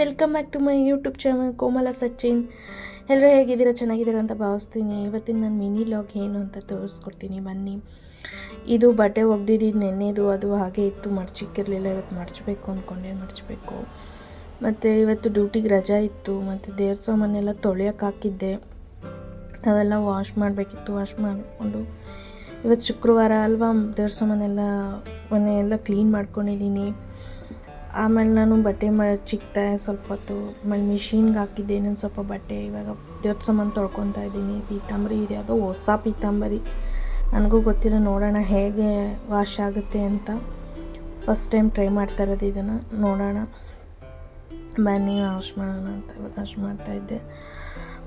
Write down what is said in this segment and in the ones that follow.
Welcome back to my YouTube channel Komala Sachin. ಎಲ್ಲರೂ ಹೇಗಿದ್ದೀರಾ? ಚೆನ್ನಾಗಿದ್ದೀರಾ ಅಂತ ಭಾವಿಸ್ತೀನಿ. ಇವತ್ತಿನ ನನ್ನ ಮಿನಿ ಲಾಗ್ ಏನು ಅಂತ ತೋರಿಸ್ಕೊಡ್ತೀನಿ. ಬನ್ನಿ. ಇದು ಬಟ್ಟೆ ಒಗ್ದಿದ್ದು ನೆನ್ನೆದು, ಅದು ಹಾಗೆ ಇತ್ತು. ಮಡ್ಚಿಕ್ಕಿರಲಿಲ್ಲ ಇವತ್ತು ಮಡ್ಚಬೇಕು ಅಂದ್ಕೊಂಡೆ ಮಡ್ಚಬೇಕು ಮತ್ತು ಇವತ್ತು ಡ್ಯೂಟಿಗೆ ರಜಾ ಇತ್ತು. ಮತ್ತು ದೇವ್ರ ಸಾಮಾನೆಲ್ಲ ತೊಳೆಯೋಕೆ ಹಾಕಿದ್ದೆ. ಅದೆಲ್ಲ ವಾಶ್ ಮಾಡಬೇಕಿತ್ತು. ವಾಶ್ ಮಾಡಿಕೊಂಡು ಇವತ್ತು ಶುಕ್ರವಾರ ಅಲ್ವಾ ದೇವ್ರ ಸಾಮಾನೆಲ್ಲ ಮನೆಯೆಲ್ಲ ಕ್ಲೀನ್ ಮಾಡ್ಕೊಂಡಿದ್ದೀನಿ. ಆಮೇಲೆ ನಾನು ಬಟ್ಟೆ ಮ ಚಿಕ್ತೆ, ಸ್ವಲ್ಪ ಹೊತ್ತು ಆಮೇಲೆ ಮಿಷಿನ್ಗೆ ಹಾಕಿದ್ದೆ, ಇನ್ನೊಂದು ಸ್ವಲ್ಪ ಬಟ್ಟೆ. ಇವಾಗ ದೇವ್ರ ಸಾಮಾನು ತೊಳ್ಕೊತಾ ಇದ್ದೀನಿ. ಪೀತಾಂಬರಿ ಇದೆ, ಅದು ಹೊಸ ಪೀತಾಂಬರಿ. ನನಗೂ ಗೊತ್ತಿಲ್ಲ, ನೋಡೋಣ ಹೇಗೆ ವಾಶ್ ಆಗುತ್ತೆ ಅಂತ. ಫಸ್ಟ್ ಟೈಮ್ ಟ್ರೈ ಮಾಡ್ತಾ ಇರೋದು ಇದನ್ನು. ನೋಡೋಣ. ಬನ್ನಿ, ವಾಶ್ ಮಾಡೋಣ ಅಂತ ಇವಾಗ ವಾಶ್ ಮಾಡ್ತಾಯಿದ್ದೆ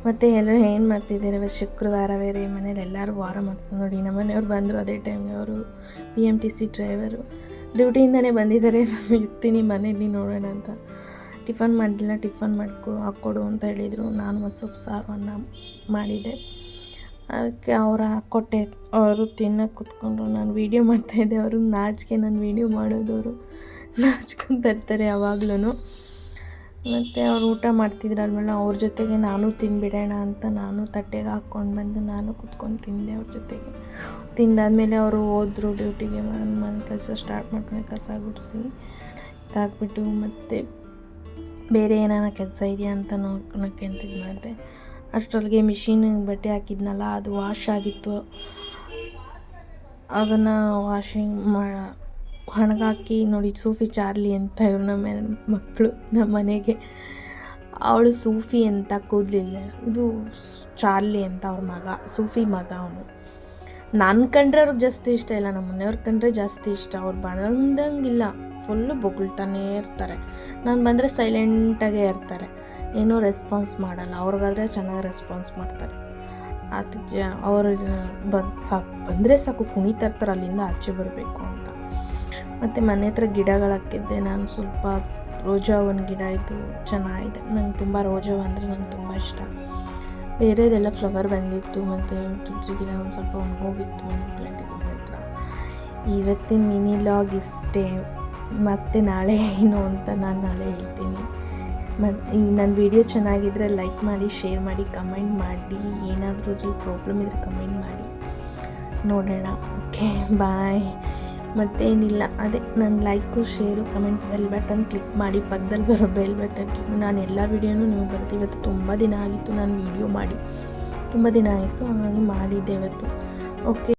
ಮತ್ತು ಎಲ್ಲರೂ ಏನು ಮಾಡ್ತಿದ್ದೀರ? ಇವತ್ತು ಶುಕ್ರವಾರ ಬೇರೆ ಮನೇಲಿ ಎಲ್ಲರೂ ವಾರ ಮಾಡ್ತಾರೆ ನೋಡಿ. ನಮ್ಮ ಮನೆಯವ್ರು ಬಂದರು ಅದೇ ಟೈಮ್ಗೆ ಅವರು. P M T C driver ಡ್ಯೂಟಿಯಿಂದನೇ ಬಂದಿದ್ದಾರೆ. ಇರ್ತೀನಿ ಮನೇಲಿ ನೋಡೋಣ ಅಂತ. ಟಿಫನ್ ಮಾಡಲಿಲ್ಲ ಟಿಫನ್ ಮಾಡಿಕೊ, ಹಾಕ್ಕೊಡು ಅಂತ ಹೇಳಿದರು. ನಾನು ಒಂದು ಸೊಪ್ಪು, ಸಾರು, ಅನ್ನ ಮಾಡಿದ್ದೆ. ಅದಕ್ಕೆ ಅವರ ಕೊಟ್ಟೆ ಅವರು ತಿನ್ನೋಕೆ ಕೂತ್ಕೊಂಡ್ರು. ನಾನು ವೀಡಿಯೋ ಮಾಡ್ತಾಯಿದ್ದೆ ಅವರು ನಾಚಿಕೆ, ನಾನು ವೀಡಿಯೋ ಮಾಡೋದವರು ನಾಚ್ಕೊಂತ ಇರ್ತಾರೆ ಯಾವಾಗ್ಲೂ ಮತ್ತು ಅವ್ರು ಊಟ ಮಾಡ್ತಿದ್ರು ಅಲ್ವಲ್ಲ ಅವ್ರ ಜೊತೆಗೆ ನಾನು ತಿನ್ಬಿಡೋಣ ಅಂತ ನಾನು ತಟ್ಟೆಗೆ ಹಾಕ್ಕೊಂಡು ಬಂದು ನಾನು ಕುತ್ಕೊಂಡು ತಿಂದೆ ಅವ್ರ ಜೊತೆಗೆ. ತಿಂದಾದಮೇಲೆ ಅವರು ಹೋದರು ಡ್ಯೂಟಿಗೆ, ಮನೆ ಕೆಲಸ ಸ್ಟಾರ್ಟ್ ಮಾಡ್ಕೊಂಡು ಕಸ ಗುಡಿಸಿ ತಾಕ್ಬಿಟ್ಟು ಮತ್ತು ಬೇರೆ ಏನಾರ ಕೆಲಸ ಇದೆಯಾ ಅಂತ ನೋಡ್ಕೊಳಕ್ಕೆ ಅಂತ ಇದು ಮಾಡಿದೆ. ಅಷ್ಟರಲ್ಲಿಗೆ ಮಿಷಿನ್ ಬಟ್ಟೆ ಹಾಕಿದ್ನಲ್ಲ, ಅದು ವಾಶ್ ಆಗಿತ್ತು. ಅದನ್ನು ವಾಷಿಂಗ್ ಮಾ ಒಣಗಾಕಿ ನೋಡಿ, ಸೂಫಿ ಚಾರ್ಲಿ ಅಂತ ಇವ್ರು ನಮ್ಮ ಮಕ್ಕಳು ನಮ್ಮ ಮನೆಗೆ. ಅವಳು ಸೂಫಿ ಅಂತ ಕೂದಲಿಲ್ಲ. ಇದು ಚಾರ್ಲಿ ಅಂತ ಅವ್ರ ಮಗ, ಸೂಫಿ ಮಗ ಅವನು. ನಾನು ಕಂಡ್ರೆ ಅವ್ರಿಗೆ ಜಾಸ್ತಿ ಇಷ್ಟ ಇಲ್ಲ, ನಮ್ಮ ಮನೆಯವ್ರ ಕಂಡ್ರೆ ಜಾಸ್ತಿ ಇಷ್ಟ. ಅವ್ರು ಬಂದಂಗಿಲ್ಲ ಫುಲ್ಲು ಬೊಗಳ್ತಾನೇ ಇರ್ತಾರೆ. ನಾನು ಬಂದರೆ ಸೈಲೆಂಟಾಗೇ ಇರ್ತಾರೆ. ಏನೂ ರೆಸ್ಪಾನ್ಸ್ ಮಾಡಲ್ಲ, ಅವ್ರಿಗಾದ್ರೆ ಚೆನ್ನಾಗಿ ರೆಸ್ಪಾನ್ಸ್ ಮಾಡ್ತಾರೆ. ಅದು ಜ ಅವರು ಬಂದು ಸಾಕು, ಬಂದರೆ ಸಾಕು, ಕುಣಿತಾ ಇರ್ತಾರೆ, ಅಲ್ಲಿಂದ ಆಚೆ ಬರಬೇಕು ಅಂತ. ಮತ್ತು ಮನೆ ಹತ್ರ ಗಿಡಗಳು ಹಾಕಿದ್ದೆ. ನಾನು ಸ್ವಲ್ಪ ರೋಜಾ ಒಂದು ಗಿಡ ಇದು ಚೆನ್ನಾಗಿದೆ. ನಂಗೆ ತುಂಬ ರೋಜಾ ಅಂದರೆ ನಂಗೆ ತುಂಬ ಇಷ್ಟ. ಬೇರೆದೆಲ್ಲ ಫ್ಲವರ್ ಬಂದಿತ್ತು ಮತ್ತು ತುಳಸಿ ಗಿಡ ಒಂದು ಸ್ವಲ್ಪ ಒಣಗೋಗಿತ್ತು ಒಂದು ಪ್ಲೇಟಿಗೆ ಮನೆ ಹತ್ರ ಇವತ್ತಿನ ಮಿನಿ ಲಾಗ್ ಇಷ್ಟೇ. ಮತ್ತು ನಾಳೆ ಏನು ಅಂತ ನಾನು ನಾಳೆ ಹೇಳ್ತೀನಿ. ಮತ್ತು ನನ್ನ ವಿಡಿಯೋ ಚೆನ್ನಾಗಿದ್ದರೆ ಲೈಕ್ ಮಾಡಿ ಶೇರ್ ಮಾಡಿ ಕಮೆಂಟ್ ಮಾಡಿ. ಏನಾದರೂ ಅದ್ರಲ್ಲಿ ಪ್ರಾಬ್ಲಮ್ ಇದ್ದರೆ ಕಮೆಂಟ್ ಮಾಡಿ. ನೋಡೋಣ. ಓಕೆ ಬಾಯ್ ಮತ್ತೇನಿಲ್ಲ. ಅದೇ ನನ್ನ like, share, comment bell button click ಮಾಡಿ, ಪಕ್ಕದಲ್ಲಿ ಬರೋ ಬೆಲ್ ಬಟನ್ ಕ್ಲಿಕ್ ನಾನು ಎಲ್ಲ ವೀಡಿಯೋನೂ ನೀವು ಬರ್ತೀವಿ. ಇವತ್ತು ತುಂಬ ದಿನ ಆಗಿತ್ತು ನಾನು ವೀಡಿಯೋ ಮಾಡಿ. ತುಂಬ ದಿನ ಆಯಿತು, ಹಾಗಾಗಿ ಮಾಡಿದ್ದೆ ಇವತ್ತು. ಓಕೆ.